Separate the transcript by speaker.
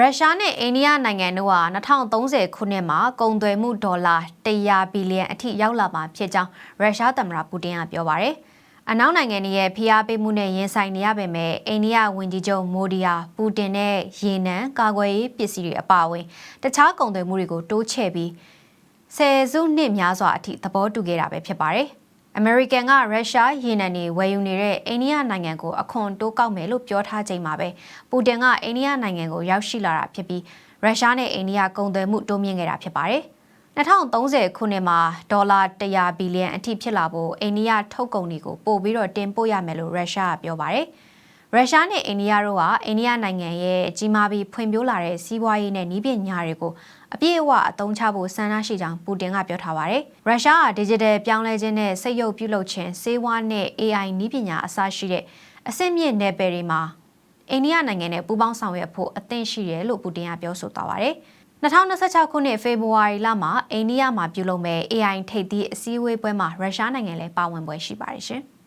Speaker 1: ရုရှားနဲ့အိန္ဒိယနိုင်ငံတို့ဟာ2030ခုနှစ်မှာကုန်သွယ်မှုဒေါ်လာ100ဘီလီယံအထိရောက်လာမှာဖြစ်ကြောင်းရုရှားသမ္မတပူတင်ကပြောပါရယ်အနောက်နိုင်ငံတွေရဲ့ဖိအားပေးမှုနဲ့ရင်ဆိုင်နေရပေမဲ့အိန္ဒိယဝန်ကြီးချုပ်မိုဒီယာပူတင်နဲ့ရေနံကာကွယ်ရေးပစ္စည်းတွေအပါအဝင်တခြားကုန်သွယ်မှုတွေကိုတိုးချဲ့ပြီးဆယ်စုနှစ်များစွာအထိသဘောတူခဲ့တာပဲဖြစ်ပါတယ်။ အမေရိကန်ကရုရှားရေနံတွေဝယ်ယူနေတဲ့အိန္ဒိယနိုင်ငံကိုအခွန်တိုးကောက်မယ်လို့ပြောထားချိန်မှာပဲပူတင်ကအိန္ဒိယနိုင်ငံကိုရောက်ရှိလာတာဖြစ်ပြီးရုရှားနဲ့အိန္ဒိယကုန်သွယ်မှုတိုးမြင့်ခဲ့တာဖြစ်ပါတယ်။2030ခုနှစ်မှာဒေါ်လာ100ဘီလီယံအထိဖြစ်လာဖို့အိန္ဒိယထုတ်ကုန်တွေကိုပို့ပြီးတော့တင်ပို့ရမယ်လို့ရုရှားကပြောပါတယ်။ ရုရှားနဲ့အိန္ဒိယတို့ကအိန္ဒိယနိုင်ငံရဲ့ကြီးမားပြီးဖွံ့ဖြိုးလာတဲ့စီးပွားရေးနဲ့နည်းပညာတွေကိုအပြည့်အဝအသုံးချဖို့ဆန္ဒရှိကြောင်းပူတင်ကပြောထားပါတယ်။ရုရှားက digital ပြောင်းလဲခြင်းနဲ့စိတ်ရုပ်ပြုလုပ်ခြင်းစေဝါနဲ့ AI နည်းပညာအစရှိတဲ့အဆင့်မြင့်နယ်ပယ်တွေမှာအိန္ဒိယနိုင်ငံနဲ့ပူးပေါင်းဆောင်ရွက်ဖို့အသင့်ရှိတယ်လို့ပူတင်ကပြောဆိုသွားပါတယ်။2026ခုနှစ်ဖေဖော်ဝါရီလမှာအိန္ဒိယမှာပြုလုပ်မဲ့ AI ထိပ်သီးအစည်းအဝေးပွဲမှာရုရှားနိုင်ငံလည်းပါဝင်ပွဲရှိပါတယ်ရှင်။